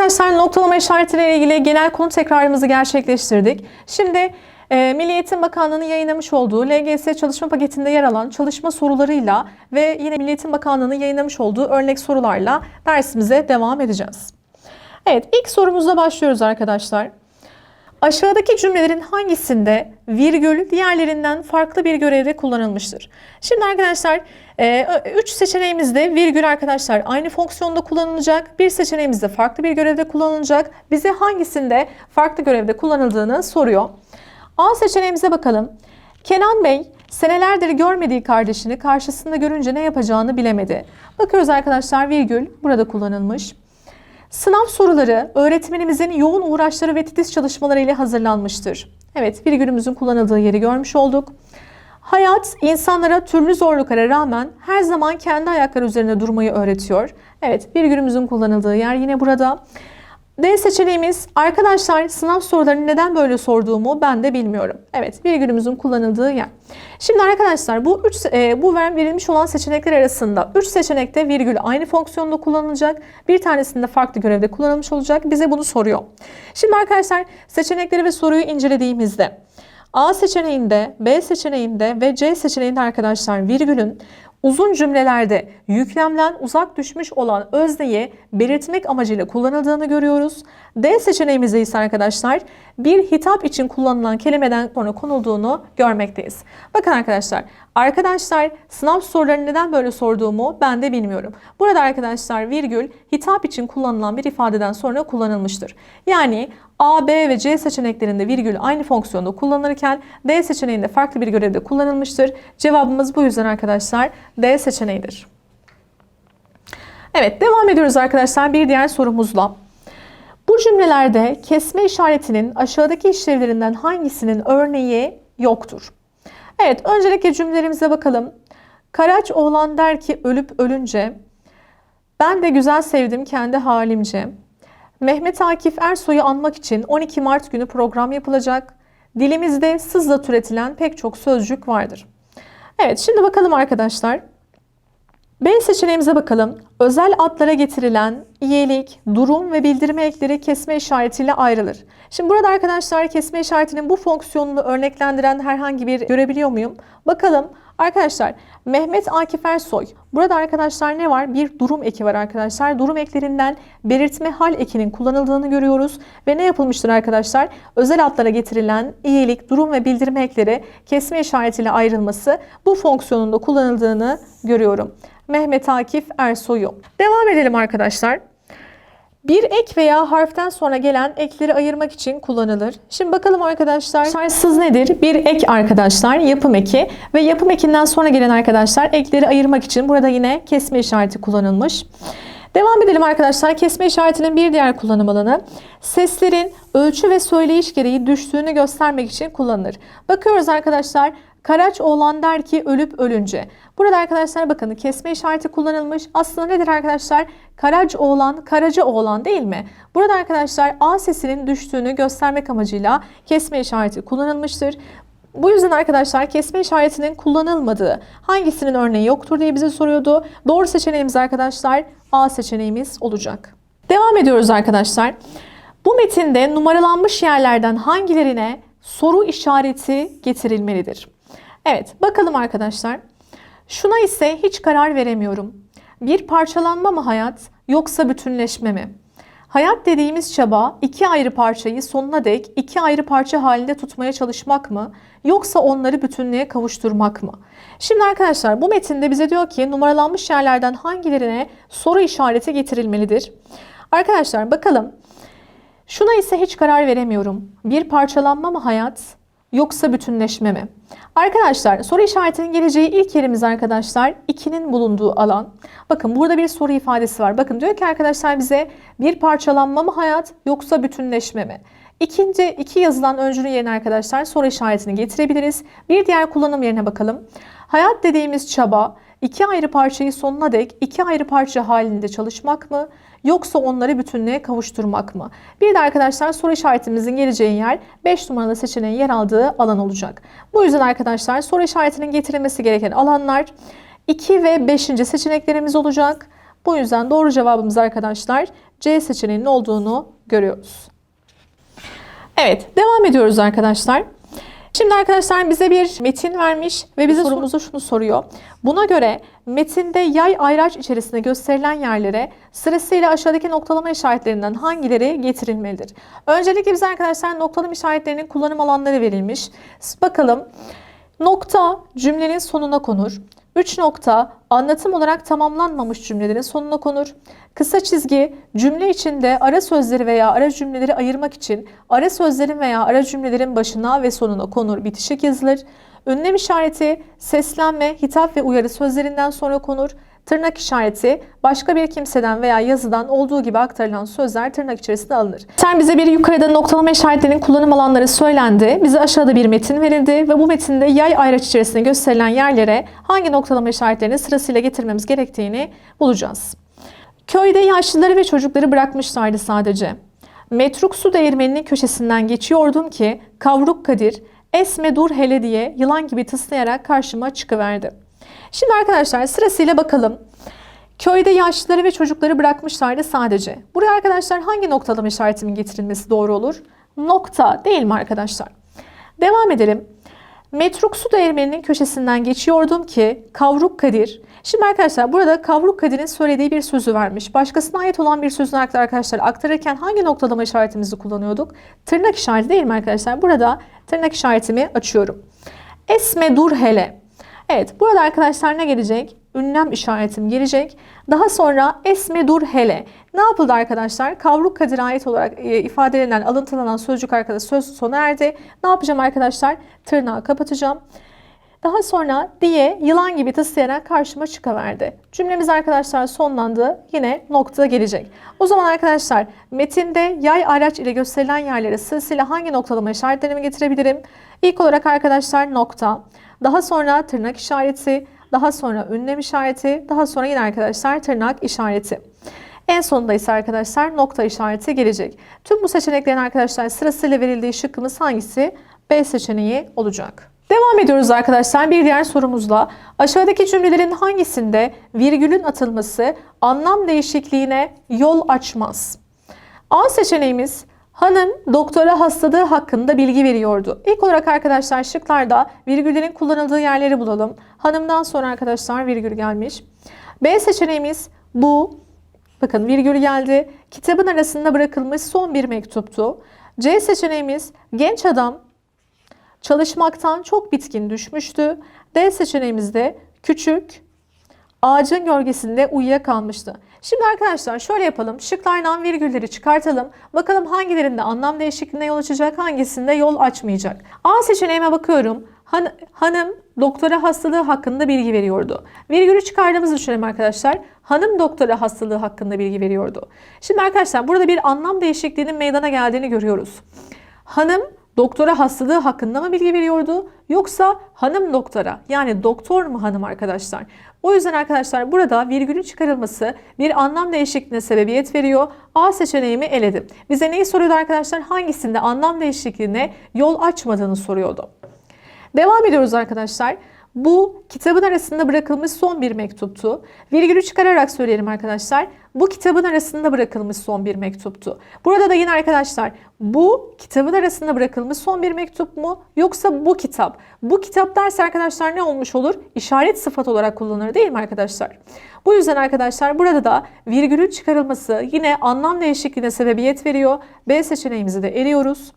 arkadaşlar noktalama işaretleriyle ilgili genel konu tekrarımızı gerçekleştirdik. Şimdi e, Milli Eğitim Bakanlığı'nın yayınlamış olduğu LGS çalışma paketinde yer alan çalışma sorularıyla ve yine Milli Eğitim Bakanlığı'nın yayınlamış olduğu örnek sorularla dersimize devam edeceğiz. Evet ilk sorumuzla başlıyoruz arkadaşlar. Aşağıdaki cümlelerin hangisinde virgül diğerlerinden farklı bir görevde kullanılmıştır? Şimdi arkadaşlar 3 seçeneğimizde virgül arkadaşlar aynı fonksiyonda kullanılacak. Bir seçeneğimizde farklı bir görevde kullanılacak. Bize hangisinde farklı görevde kullanıldığını soruyor. A seçeneğimize bakalım. Kenan Bey senelerdir görmediği kardeşini karşısında görünce ne yapacağını bilemedi. Bakıyoruz arkadaşlar virgül burada kullanılmış. Sınav soruları öğretmenimizin yoğun uğraşları ve titiz çalışmaları ile hazırlanmıştır. Evet, virgülümüzün kullanıldığı yeri görmüş olduk. Hayat insanlara türlü zorluklara rağmen her zaman kendi ayakları üzerinde durmayı öğretiyor. Evet, virgülümüzün kullanıldığı yer yine burada. D seçeneğimiz arkadaşlar sınav sorularını neden böyle sorduğumu ben de bilmiyorum. Evet virgülümüzün kullanıldığı yer. Şimdi arkadaşlar bu üç, e, bu verilmiş olan seçenekler arasında 3 seçenekte virgül aynı fonksiyonda kullanılacak. Bir tanesinde farklı görevde kullanılmış olacak. Bize bunu soruyor. Şimdi arkadaşlar seçenekleri ve soruyu incelediğimizde A seçeneğinde, B seçeneğinde ve C seçeneğinde arkadaşlar virgülün uzun cümlelerde yüklemden uzak düşmüş olan özneyi belirtmek amacıyla kullanıldığını görüyoruz. D seçeneğimizde ise arkadaşlar bir hitap için kullanılan kelimeden sonra konulduğunu görmekteyiz. Bakın arkadaşlar, arkadaşlar sınav sorularını neden böyle sorduğumu ben de bilmiyorum. Burada arkadaşlar virgül hitap için kullanılan bir ifadeden sonra kullanılmıştır. Yani A, B ve C seçeneklerinde virgül aynı fonksiyonda kullanılırken D seçeneğinde farklı bir görevde kullanılmıştır. Cevabımız bu yüzden arkadaşlar D seçeneğidir. Evet devam ediyoruz arkadaşlar bir diğer sorumuzla. Bu cümlelerde kesme işaretinin aşağıdaki işlevlerinden hangisinin örneği yoktur? Evet öncelikle cümlelerimize bakalım. Karaç oğlan der ki ölüp ölünce ben de güzel sevdim kendi halimce. Mehmet Akif Ersoy'u anmak için 12 Mart günü program yapılacak. Dilimizde sızla türetilen pek çok sözcük vardır. Evet şimdi bakalım arkadaşlar. B seçeneğimize bakalım. Özel adlara getirilen iyilik, durum ve bildirme ekleri kesme işaretiyle ayrılır. Şimdi burada arkadaşlar kesme işaretinin bu fonksiyonunu örneklendiren herhangi bir görebiliyor muyum? Bakalım arkadaşlar Mehmet Akif Ersoy. Burada arkadaşlar ne var? Bir durum eki var arkadaşlar. Durum eklerinden belirtme hal ekinin kullanıldığını görüyoruz. Ve ne yapılmıştır arkadaşlar? Özel adlara getirilen iyilik, durum ve bildirme ekleri kesme işaretiyle ayrılması bu fonksiyonunda kullanıldığını görüyorum. Mehmet Akif Ersoy'u. Devam edelim arkadaşlar. Bir ek veya harften sonra gelen ekleri ayırmak için kullanılır. Şimdi bakalım arkadaşlar şartsız nedir? Bir ek arkadaşlar yapım eki ve yapım ekinden sonra gelen arkadaşlar ekleri ayırmak için burada yine kesme işareti kullanılmış. Devam edelim arkadaşlar. Kesme işaretinin bir diğer kullanım alanı seslerin ölçü ve söyleyiş gereği düştüğünü göstermek için kullanılır. Bakıyoruz arkadaşlar. Karaç oğlan der ki ölüp ölünce. Burada arkadaşlar bakın kesme işareti kullanılmış. Aslında nedir arkadaşlar? Karac oğlan, karaca oğlan değil mi? Burada arkadaşlar A sesinin düştüğünü göstermek amacıyla kesme işareti kullanılmıştır. Bu yüzden arkadaşlar kesme işaretinin kullanılmadığı hangisinin örneği yoktur diye bize soruyordu. Doğru seçeneğimiz arkadaşlar A seçeneğimiz olacak. Devam ediyoruz arkadaşlar. Bu metinde numaralanmış yerlerden hangilerine soru işareti getirilmelidir? Evet bakalım arkadaşlar. Şuna ise hiç karar veremiyorum. Bir parçalanma mı hayat yoksa bütünleşme mi? Hayat dediğimiz çaba iki ayrı parçayı sonuna dek iki ayrı parça halinde tutmaya çalışmak mı yoksa onları bütünlüğe kavuşturmak mı? Şimdi arkadaşlar bu metinde bize diyor ki numaralanmış yerlerden hangilerine soru işareti getirilmelidir? Arkadaşlar bakalım. Şuna ise hiç karar veremiyorum. Bir parçalanma mı hayat yoksa bütünleşme mi? Arkadaşlar soru işaretinin geleceği ilk yerimiz arkadaşlar 2'nin bulunduğu alan. Bakın burada bir soru ifadesi var. Bakın diyor ki arkadaşlar bize bir parçalanma mı hayat yoksa bütünleşme mi? İkinci iki yazılan öncülü yerine arkadaşlar soru işaretini getirebiliriz. Bir diğer kullanım yerine bakalım. Hayat dediğimiz çaba iki ayrı parçayı sonuna dek iki ayrı parça halinde çalışmak mı? Yoksa onları bütünlüğe kavuşturmak mı? Bir de arkadaşlar soru işaretimizin geleceği yer 5 numaralı seçeneğin yer aldığı alan olacak. Bu yüzden arkadaşlar soru işaretinin getirilmesi gereken alanlar 2 ve 5. seçeneklerimiz olacak. Bu yüzden doğru cevabımız arkadaşlar C seçeneğinin olduğunu görüyoruz. Evet, devam ediyoruz arkadaşlar. Şimdi arkadaşlar bize bir metin vermiş ve bize sorumuzu şunu soruyor. Buna göre metinde yay ayraç içerisinde gösterilen yerlere sırasıyla aşağıdaki noktalama işaretlerinden hangileri getirilmelidir? Öncelikle bize arkadaşlar noktalama işaretlerinin kullanım alanları verilmiş. Bakalım. Nokta cümlenin sonuna konur. 3 nokta anlatım olarak tamamlanmamış cümlelerin sonuna konur. Kısa çizgi cümle içinde ara sözleri veya ara cümleleri ayırmak için ara sözlerin veya ara cümlelerin başına ve sonuna konur bitişik yazılır. Ünlem işareti seslenme, hitap ve uyarı sözlerinden sonra konur. Tırnak işareti başka bir kimseden veya yazıdan olduğu gibi aktarılan sözler tırnak içerisinde alınır. Sen bize bir yukarıda noktalama işaretlerinin kullanım alanları söylendi. Bize aşağıda bir metin verildi ve bu metinde yay ayraç içerisinde gösterilen yerlere hangi noktalama işaretlerini sırasıyla getirmemiz gerektiğini bulacağız. Köyde yaşlıları ve çocukları bırakmışlardı sadece. Metruk su değirmeninin köşesinden geçiyordum ki kavruk Kadir esme dur hele diye yılan gibi tıslayarak karşıma çıkıverdi. Şimdi arkadaşlar sırasıyla bakalım. Köyde yaşlıları ve çocukları bırakmışlardı sadece. Buraya arkadaşlar hangi noktalama işaretimin getirilmesi doğru olur? Nokta değil mi arkadaşlar? Devam edelim. Metruk su değirmeninin köşesinden geçiyordum ki Kavruk Kadir. Şimdi arkadaşlar burada Kavruk Kadir'in söylediği bir sözü vermiş. Başkasına ait olan bir sözünü arkadaşlar aktarırken hangi noktalama işaretimizi kullanıyorduk? Tırnak işareti değil mi arkadaşlar? Burada tırnak işaretimi açıyorum. Esme dur hele. Evet burada arkadaşlar ne gelecek? Ünlem işaretim gelecek. Daha sonra esme dur hele. Ne yapıldı arkadaşlar? Kavruk Kadir'e ait olarak e, ifade edilen, alıntılanan sözcük arkadaşlar söz sona erdi. Ne yapacağım arkadaşlar? Tırnağı kapatacağım. Daha sonra diye yılan gibi tıslayarak karşıma çıkıverdi. Cümlemiz arkadaşlar sonlandı. Yine nokta gelecek. O zaman arkadaşlar metinde yay araç ile gösterilen yerlere sırasıyla hangi noktalama işaretlerimi getirebilirim? İlk olarak arkadaşlar nokta. Daha sonra tırnak işareti. Daha sonra ünlem işareti. Daha sonra yine arkadaşlar tırnak işareti. En sonunda ise arkadaşlar nokta işareti gelecek. Tüm bu seçeneklerin arkadaşlar sırasıyla verildiği şıkkımız hangisi? B seçeneği olacak. Devam ediyoruz arkadaşlar bir diğer sorumuzla. Aşağıdaki cümlelerin hangisinde virgülün atılması anlam değişikliğine yol açmaz? A seçeneğimiz hanım doktora hastalığı hakkında bilgi veriyordu. İlk olarak arkadaşlar şıklarda virgüllerin kullanıldığı yerleri bulalım. Hanımdan sonra arkadaşlar virgül gelmiş. B seçeneğimiz bu. Bakın virgül geldi. Kitabın arasında bırakılmış son bir mektuptu. C seçeneğimiz genç adam çalışmaktan çok bitkin düşmüştü. D seçeneğimizde küçük ağacın gölgesinde uyuyakalmıştı. Şimdi arkadaşlar şöyle yapalım. Şıklardan virgülleri çıkartalım. Bakalım hangilerinde anlam değişikliğine yol açacak, hangisinde yol açmayacak. A seçeneğime bakıyorum. Han hanım doktora hastalığı hakkında bilgi veriyordu. Virgülü çıkardığımızı düşünelim arkadaşlar. Hanım doktora hastalığı hakkında bilgi veriyordu. Şimdi arkadaşlar burada bir anlam değişikliğinin meydana geldiğini görüyoruz. Hanım doktora hastalığı hakkında mı bilgi veriyordu yoksa hanım doktora yani doktor mu hanım arkadaşlar? O yüzden arkadaşlar burada virgülün çıkarılması bir anlam değişikliğine sebebiyet veriyor. A seçeneğimi eledim. Bize neyi soruyordu arkadaşlar? Hangisinde anlam değişikliğine yol açmadığını soruyordu. Devam ediyoruz arkadaşlar. Bu kitabın arasında bırakılmış son bir mektuptu. Virgülü çıkararak söyleyelim arkadaşlar. Bu kitabın arasında bırakılmış son bir mektuptu. Burada da yine arkadaşlar bu kitabın arasında bırakılmış son bir mektup mu yoksa bu kitap? Bu kitap derse arkadaşlar ne olmuş olur? İşaret sıfat olarak kullanılır değil mi arkadaşlar? Bu yüzden arkadaşlar burada da virgülün çıkarılması yine anlam değişikliğine sebebiyet veriyor. B seçeneğimizi de eliyoruz.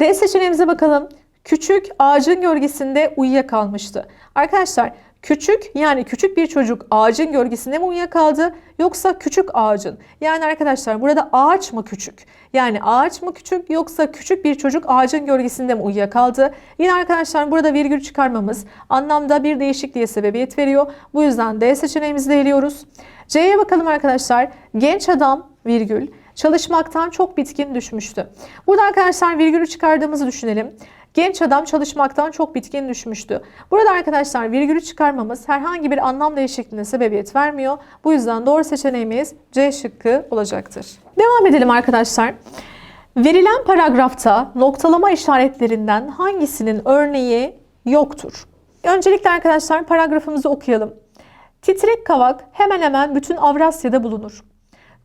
D seçeneğimize bakalım. Küçük ağacın gölgesinde uyuyakalmıştı. Arkadaşlar küçük yani küçük bir çocuk ağacın gölgesinde mi uyuyakaldı yoksa küçük ağacın? Yani arkadaşlar burada ağaç mı küçük? Yani ağaç mı küçük yoksa küçük bir çocuk ağacın gölgesinde mi uyuyakaldı? Yine arkadaşlar burada virgül çıkarmamız anlamda bir değişikliğe sebebiyet veriyor. Bu yüzden D seçeneğimizi de eliyoruz. C'ye bakalım arkadaşlar. Genç adam virgül çalışmaktan çok bitkin düşmüştü. Burada arkadaşlar virgülü çıkardığımızı düşünelim. Genç adam çalışmaktan çok bitkin düşmüştü. Burada arkadaşlar virgülü çıkarmamız herhangi bir anlam değişikliğine sebebiyet vermiyor. Bu yüzden doğru seçeneğimiz C şıkkı olacaktır. Devam edelim arkadaşlar. Verilen paragrafta noktalama işaretlerinden hangisinin örneği yoktur? Öncelikle arkadaşlar paragrafımızı okuyalım. Titrek kavak hemen hemen bütün Avrasya'da bulunur.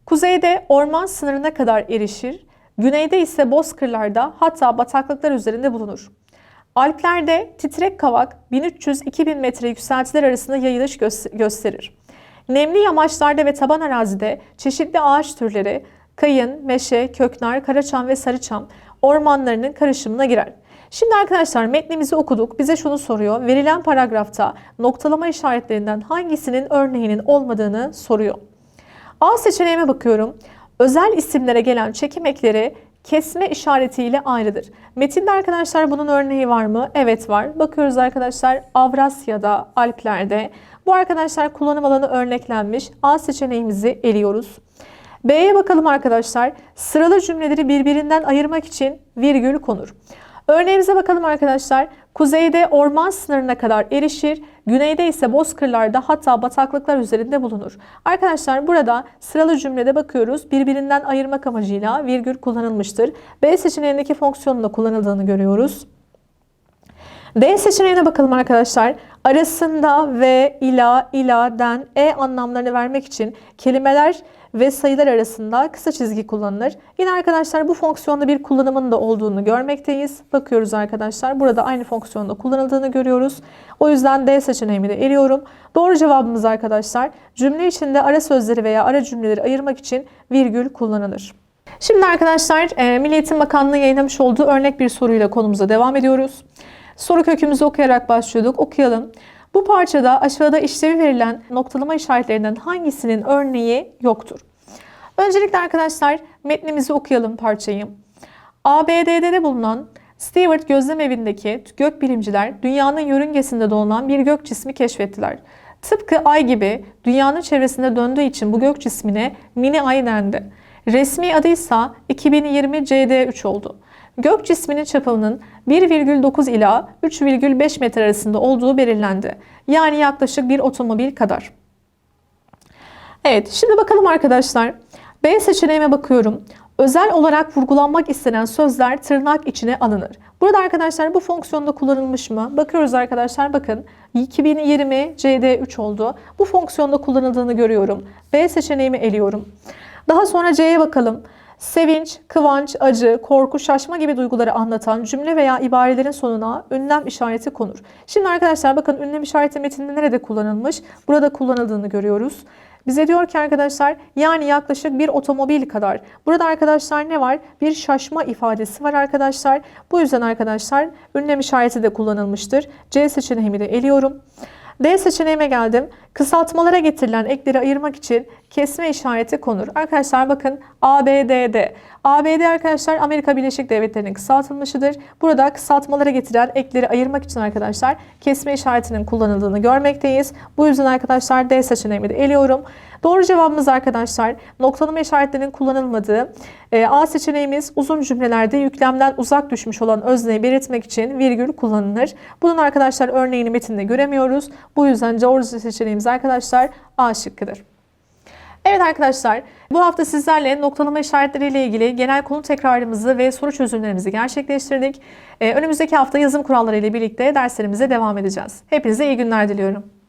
Kuzeyde orman sınırına kadar erişir, güneyde ise bozkırlarda hatta bataklıklar üzerinde bulunur. Alplerde titrek kavak 1300-2000 metre yükseltiler arasında yayılış gö- gösterir. Nemli yamaçlarda ve taban arazide çeşitli ağaç türleri, kayın, meşe, köknar, karaçam ve sarıçam ormanlarının karışımına girer. Şimdi arkadaşlar metnimizi okuduk. Bize şunu soruyor. Verilen paragrafta noktalama işaretlerinden hangisinin örneğinin olmadığını soruyor. A seçeneğime bakıyorum. Özel isimlere gelen çekim ekleri kesme işaretiyle ayrıdır. Metinde arkadaşlar bunun örneği var mı? Evet var. Bakıyoruz arkadaşlar Avrasya'da, Alplerde. Bu arkadaşlar kullanım alanı örneklenmiş. A seçeneğimizi eliyoruz. B'ye bakalım arkadaşlar. Sıralı cümleleri birbirinden ayırmak için virgül konur. Örneğimize bakalım arkadaşlar. Kuzeyde orman sınırına kadar erişir, güneyde ise bozkırlarda hatta bataklıklar üzerinde bulunur. Arkadaşlar burada sıralı cümlede bakıyoruz. Birbirinden ayırmak amacıyla virgül kullanılmıştır. B seçeneğindeki fonksiyonla kullanıldığını görüyoruz. D seçeneğine bakalım arkadaşlar. Arasında ve, ila, ila, den, e anlamlarını vermek için kelimeler ve sayılar arasında kısa çizgi kullanılır. Yine arkadaşlar bu fonksiyonda bir kullanımın da olduğunu görmekteyiz. Bakıyoruz arkadaşlar. Burada aynı fonksiyonda kullanıldığını görüyoruz. O yüzden D seçeneğimi de eliyorum. Doğru cevabımız arkadaşlar cümle içinde ara sözleri veya ara cümleleri ayırmak için virgül kullanılır. Şimdi arkadaşlar e, Milli Eğitim Bakanlığı yayınlamış olduğu örnek bir soruyla konumuza devam ediyoruz. Soru kökümüzü okuyarak başlıyorduk. Okuyalım. Bu parçada aşağıda işlevi verilen noktalama işaretlerinden hangisinin örneği yoktur? Öncelikle arkadaşlar metnimizi okuyalım parçayı. ABD'de bulunan Stewart gözlem evindeki gökbilimciler dünyanın yörüngesinde dolanan bir gök cismi keşfettiler. Tıpkı ay gibi dünyanın çevresinde döndüğü için bu gök cismine mini ay dendi. Resmi adı ise 2020 CD3 oldu. Gök cisminin çapının 1,9 ila 3,5 metre arasında olduğu belirlendi. Yani yaklaşık bir otomobil kadar. Evet, şimdi bakalım arkadaşlar. B seçeneğime bakıyorum. Özel olarak vurgulanmak istenen sözler tırnak içine alınır. Burada arkadaşlar bu fonksiyonda kullanılmış mı? Bakıyoruz arkadaşlar bakın 2020 CD3 oldu. Bu fonksiyonda kullanıldığını görüyorum. B seçeneğimi eliyorum. Daha sonra C'ye bakalım. Sevinç, kıvanç, acı, korku, şaşma gibi duyguları anlatan cümle veya ibarelerin sonuna ünlem işareti konur. Şimdi arkadaşlar bakın ünlem işareti metinde nerede kullanılmış? Burada kullanıldığını görüyoruz. Bize diyor ki arkadaşlar yani yaklaşık bir otomobil kadar. Burada arkadaşlar ne var? Bir şaşma ifadesi var arkadaşlar. Bu yüzden arkadaşlar ünlem işareti de kullanılmıştır. C seçeneğimi de eliyorum. D seçeneğime geldim. Kısaltmalara getirilen ekleri ayırmak için kesme işareti konur. Arkadaşlar bakın ABD'de. ABD arkadaşlar Amerika Birleşik Devletleri'nin kısaltılmışıdır. Burada kısaltmalara getiren ekleri ayırmak için arkadaşlar kesme işaretinin kullanıldığını görmekteyiz. Bu yüzden arkadaşlar D seçeneğimi de eliyorum. Doğru cevabımız arkadaşlar noktalama işaretlerinin kullanılmadığı e, A seçeneğimiz uzun cümlelerde yüklemden uzak düşmüş olan özneyi belirtmek için virgül kullanılır. Bunun arkadaşlar örneğini metinde göremiyoruz. Bu yüzden doğru seçeneğimiz arkadaşlar A şıkkıdır. Evet arkadaşlar bu hafta sizlerle noktalama işaretleriyle ilgili genel konu tekrarımızı ve soru çözümlerimizi gerçekleştirdik. Ee, önümüzdeki hafta yazım kuralları ile birlikte derslerimize devam edeceğiz. Hepinize iyi günler diliyorum.